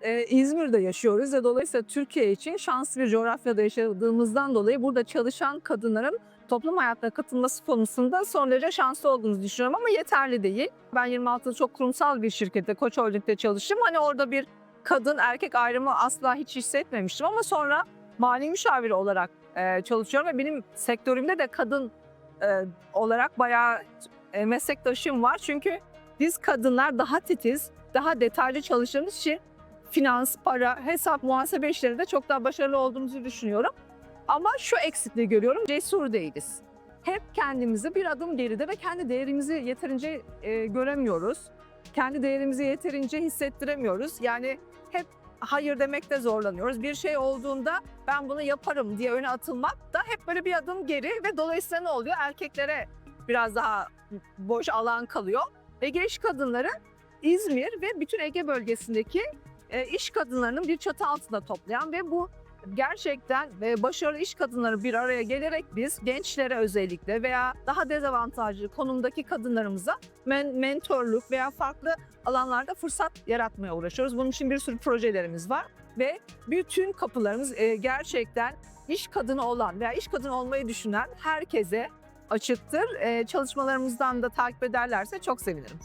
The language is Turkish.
e, İzmir'de yaşıyoruz ve dolayısıyla Türkiye için şanslı bir coğrafyada yaşadığımızdan dolayı burada çalışan kadınların toplum hayatına katılması konusunda son derece şanslı olduğumuzu düşünüyorum ama yeterli değil. Ben 26 yıl çok kurumsal bir şirkette, Koç Holding'de çalıştım. Hani orada bir kadın erkek ayrımı asla hiç hissetmemiştim ama sonra mali müşaviri olarak e, çalışıyorum ve benim sektörümde de kadın e, olarak bayağı e, meslektaşım var. Çünkü biz kadınlar daha titiz, daha detaylı çalıştığımız için finans, para, hesap, muhasebe işlerinde çok daha başarılı olduğumuzu düşünüyorum. Ama şu eksikliği görüyorum, cesur değiliz. Hep kendimizi bir adım geride ve kendi değerimizi yeterince e, göremiyoruz. Kendi değerimizi yeterince hissettiremiyoruz. Yani hep hayır demekte zorlanıyoruz. Bir şey olduğunda ben bunu yaparım diye öne atılmak da hep böyle bir adım geri ve dolayısıyla ne oluyor? Erkeklere biraz daha boş alan kalıyor. Ve genç kadınları İzmir ve bütün Ege bölgesindeki iş kadınlarının bir çatı altında toplayan ve bu gerçekten ve başarılı iş kadınları bir araya gelerek biz gençlere özellikle veya daha dezavantajlı konumdaki kadınlarımıza men- mentorluk veya farklı alanlarda fırsat yaratmaya uğraşıyoruz. Bunun için bir sürü projelerimiz var ve bütün kapılarımız e, gerçekten iş kadını olan veya iş kadını olmayı düşünen herkese açıktır. E, çalışmalarımızdan da takip ederlerse çok sevinirim.